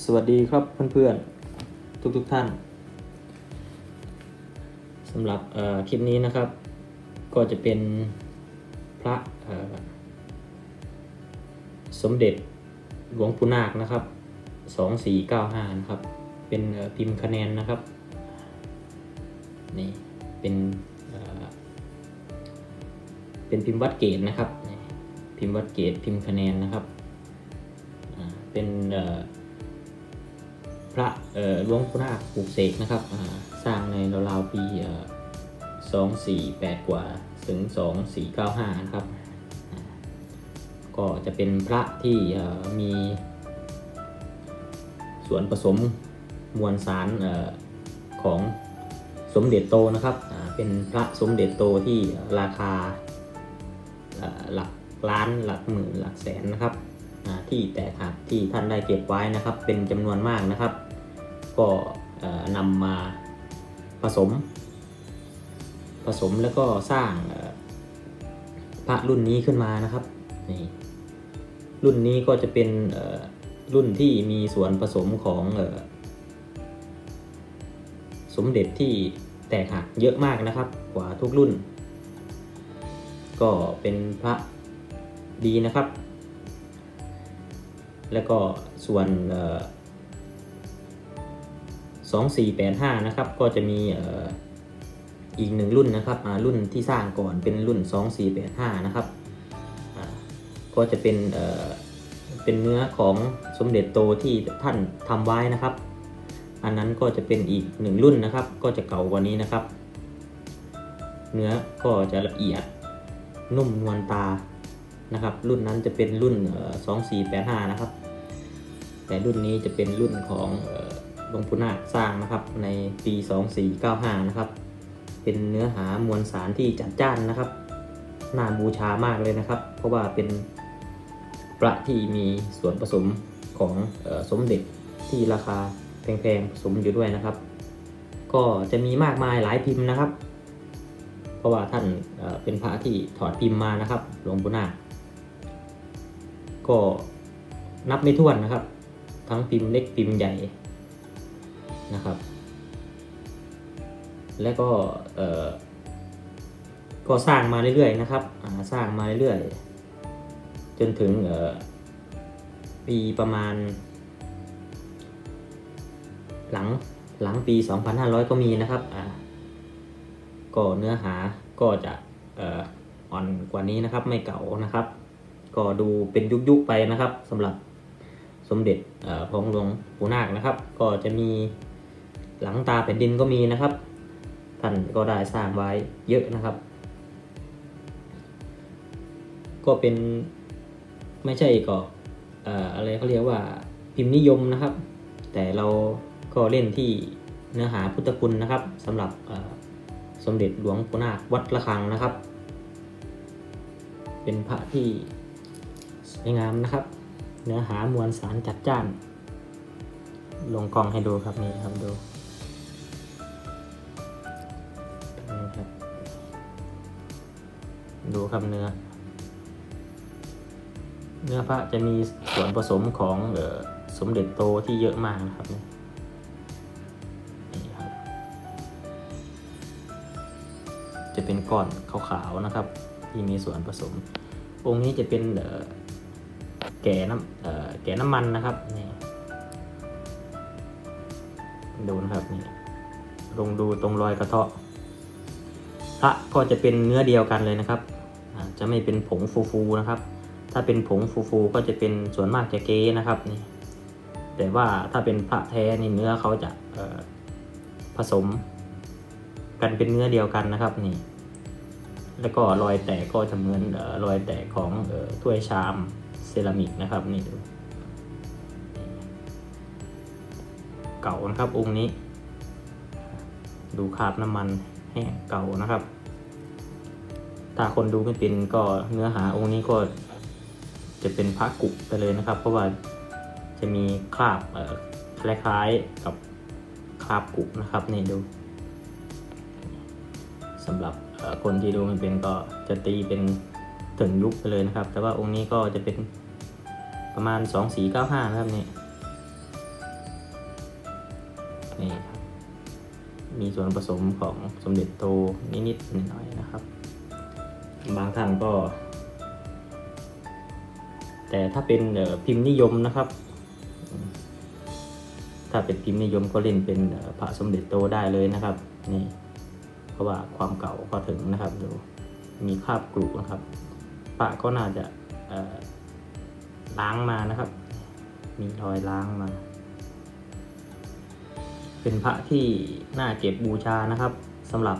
สวัสดีครับเพื่อนๆ ทุกๆทท่านสำหรับคลิปนี้นะครับ ก็จะเป็นพระสมเด็จหลวงปู่นาคนะครับ2495นะครับ เป็นพิมพ์คะแนนนะครับ นี่ เป็นเป็นพิมพ์วัดเกตนะครับ พิมพ์วัดเกตพิมพ์คะแนนนะครับ เป็นเพระหลวงปู่นาคปลูกเสกนะครับสร้างในราวๆปีสองสี่แปดกว่าถึงสองสี่เก้าห้านะครับ ก็จะเป็นพระที่มี ส่วนผสมมวลสารอของสมเด็จโตนะครับ เป็นพระสมเด็จโตที่ราคาหลักล้านหลักหมื่นหลักแสนนะครับ ที่แตกหักที่ท่านได้เก็บไว้นะครับ เป็นจำนวนมากนะครับ ก็นำมาผสม ผสมแล้วก็สร้างพระรุ่นนี้ขึ้นมานะครับนี่รุ่นนี้ก็จะเป็นรุ่นที่มีส่วนผสมของสมเด็จที่แตกหักเยอะมากนะครับ กว่าทุกรุ่น ก็เป็นพระดีนะครับ แล้วก็ส่วน2485 นะครับ ก็จะมีอีกหนึ่งรุ่นนะครับรุ่นที่สร้างก่อนเป็นรุ่น 2485 นะครับ ก็จะเป็นเป็นเนื้อของสมเด็จโตที่ท่านทำไว้นะครับ อันนั้นก็จะเป็นอีกหนึ่งรุ่นนะครับ ก็จะเก่ากว่านี้นะครับ เนื้อก็จะละเอียดนุ่มนวลตานะครับ รุ่นนั้นจะเป็นรุ่น 2485 นะครับ แต่รุ่นนี้จะเป็นรุ่นของหลวงปู่นาคสร้างนะครับในปี 2495 นะครับ เป็นเนื้อหามวลสารที่จัดจ้านนะครับน่าบูชามากเลยนะครับ เพราะว่าเป็นพระที่มีส่วนผสมของออสมเด็จที่ราคาแพงๆผสมอยู่ด้วยนะครับ ก็จะมีมากมายหลายพิมพ์นะครับ เพราะว่าท่านเเป็นพระที่ถอดพิมพ์มานะครับหลวงปู่นาคก็นับไม่ถ้วนนะครับ ทั้งพิมพ์เล็กพิมพ์ใหญ่นะครับ และก็เออก็สร้างมาเรื่อยๆนะครับสร้างมาเรื่อยๆ จนถึงเออปีประมาณ หลังหลังปี 2500 ก็มีนะครับอ่าก็เนื้อหาก็จะเอ่ออ่อนกว่านี้นะครับ ไม่เก่านะครับ ก็ดูเป็นยุคๆไปนะครับสำหรับ สมเด็จเอ่อของหลวงปู่นาคนะครับ ก็จะมีหลังตาแผ่นดินก็มีนะครับท่านก็ได้สร้างไว้เยอะนะครับ ก็เป็นไม่ใช่ก็อ่ออะไรเขาเรียกว่าพิมพ์นิยมนะครับ แต่เราก็เล่นที่เนื้อหาพุทธคุณนะครับสำหรับสมเด็จหลวงปู่นาควัดระฆังนะครับ เป็นพระที่สวยงามนะครับ เนื้อหามวลสารจัดจ้าน ลงกล้องให้ดูครับนี่ครับดูนี่ครับดูครับเนื้อ เนื้อพระจะมีส่วนผสมของออสมเด็จโตที่เยอะมากนะครับนี่นี่ครับจะเป็นก้อนขาวๆนะครับ ที่มีส่วนผสม องค์นี้จะเป็นเแก่น้ำเอ่อแก่น้ำมันนะครับนี่ดูนะครับนี่ลงดูตรงรอยกระเทาะพระก็จะเป็นเนื้อเดียวกันเลยนะครับ จะไม่เป็นผงฟูๆนะครับ ถ้าเป็นผงฟูๆก็จะเป็นส่วนมากจะเก๊นะครับนี่แต่ว่าถ้าเป็นพระแท้นี่เนื้อเขาจะผสมกันเป็นเนื้อเดียวกันนะครับนี่แล้วก็รอยแตกก็จะเหมือนรอยแตกของถ้วยชาม เซรามิกนะครับนี่ดูเก่านะครับองค์นี้ ดูคราบน้ำมันแห้งเก่านะครับ ถ้าคนดูไม่เป็นก็เนื้อหาองค์นี้ก็จะเป็นพระกุไปเลยนะครับ เพราะว่าจะมีคราบคล้ายๆกับคราบกุนะครับนี่ดูสำหรับคนที่ดูมันเป็นก็จะตีเป็นถึงยุคไปเลยนะครับ แต่ว่าองค์นี้ก็จะเป็น ประมาณ 2495 นะครับนี่นี่ครับมีส่วนผสมของสมเด็จโตนิดๆหน่อยๆนะครับ บางท่านก็ แต่ถ้าเป็นพิมพ์นิยมนะครับ ถ้าเป็นพิมพ์นิยมก็เล่นเป็นพระสมเด็จโตได้เลยนะครับนี่เพราะว่าความเก่าก็ถึงนะครับดูมีคราบกรุนะครับ พระก็น่าจะ ล้างมานะครับ มีรอยล้างมา เป็นพระที่น่าเก็บบูชานะครับสำหรับ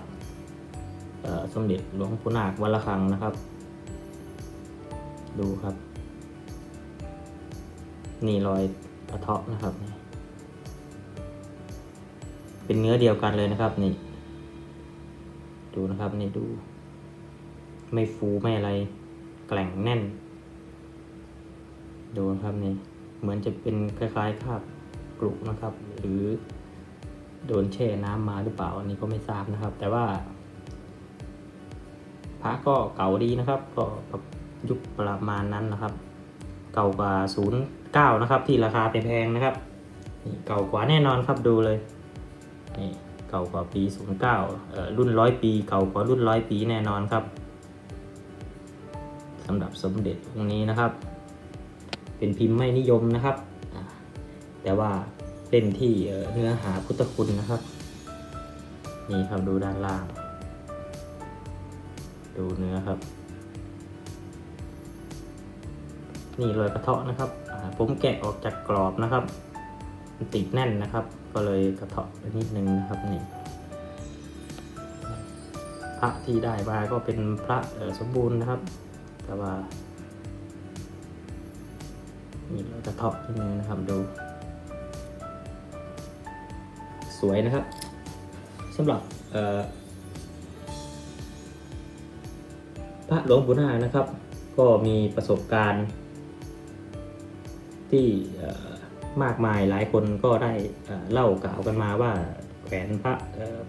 สมเด็จหลวงปู่นาควัดละคังนะครับ ดูครับ นี่รอยกระเทาะนะครับนี่เป็นเนื้อเดียวกันเลยนะครับนี่ ดูนะครับนี่ดู ไม่ฟูไม่อะไร แกล่งแน่น ดูนะครับนี่เหมือนจะเป็นคล้ายๆคราบกรุนะครับ หรือโดนแช่น้ำมาหรือเปล่าอันนี้ก็ไม่ทราบนะครับ แต่ว่าพระก็เก่าดีนะครับ ก็ยุคประมาณนั้นนะครับ เก่ากว่าศูนย์เก้านะครับ ที่ราคาแพงๆนะครับนี่เก่ากว่าแน่นอนครับดูเลยนี่เก่ากว่าปีศูนย์เก้ารุ่นร้อยปี เก่ากว่ารุ่นร้อยปีแน่นอนครับสำหรับสมเด็จองค์นี้นะครับ เป็นพิมพ์ไม่นิยมนะครับ แต่ว่าเล่นที่เนื้อหาพุทธคุณนะครับ นี่ครับดูด้านล่าง ดูเนื้อครับ นี่รอยกระเทาะนะครับ ผมแกะออกจากกรอบนะครับติดแน่นนะครับ ก็เลยกระเทาะไปนิดนึงนะครับนี่พระที่ได้มาก็เป็นพระสมบูรณ์นะครับ แต่ว่า มีรอยกระเทาะนิดนึงนะครับดู สวยนะครับสำหรับพระหลวงปู่นาคนะครับ ก็มีประสบการณ์ที่มากมายหลายคนก็ได้เล่ากล่าวกันมาว่าแขวนพระ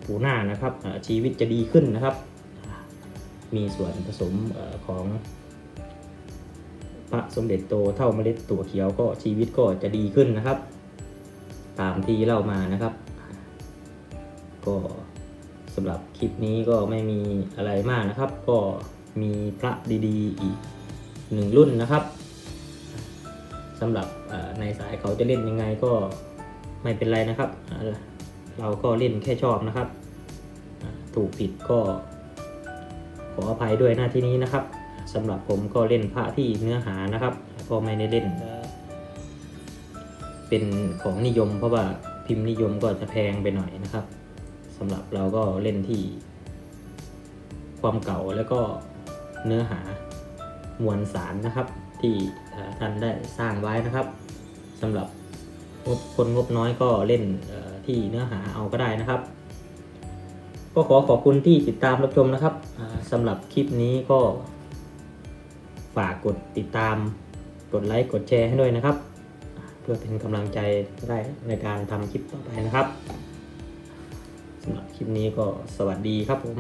ปู่นาคนะครับชีวิตจะดีขึ้นนะครับ มีส่วนผสมของ ระสมเด็จโตเท่าเมล็ดตัวเขียวก็ชีวิตก็จะดีขึ้นนะครับ ตามที่เล่ามานะครับ ก็สำหรับคลิปนี้ก็ไม่มีอะไรมากนะครับ ก็มีพระดีๆอีกหนึ่งรุ่นนะครับสำหรับในสายเขาจะเล่นยังไงก็ไม่เป็นไรนะครับเอ่อเราก็เล่นแค่ชอบนะครับ ถูกผิดก็ขออภัยด้วยหน้าที่นี้นะครับ สำหรับผมก็เล่นพระที่เนื้อหานะครับ ก็ไม่ได้เล่น เป็นของนิยม เพราะว่าพิมพ์นิยมก็จะแพงไปหน่อยนะครับสำหรับเราก็เล่นที่ ความเก่าแล้วก็เนื้อหามวลสารนะครับ ที่ท่านได้สร้างไว้นะครับสำหรับงบคนงบน้อยก็เล่นที่เนื้อหาเอาก็ได้นะครับ ก็ขอขอบคุณที่ติดตามรับชมนะครับสำหรับคลิปนี้ก็ ฝากกดติดตาม กดไลค์ กดแชร์ให้ด้วยนะครับ เพื่อเป็นกำลังใจได้ในการทำคลิปต่อไปนะครับสำหรับคลิปนี้ก็สวัสดีครับผม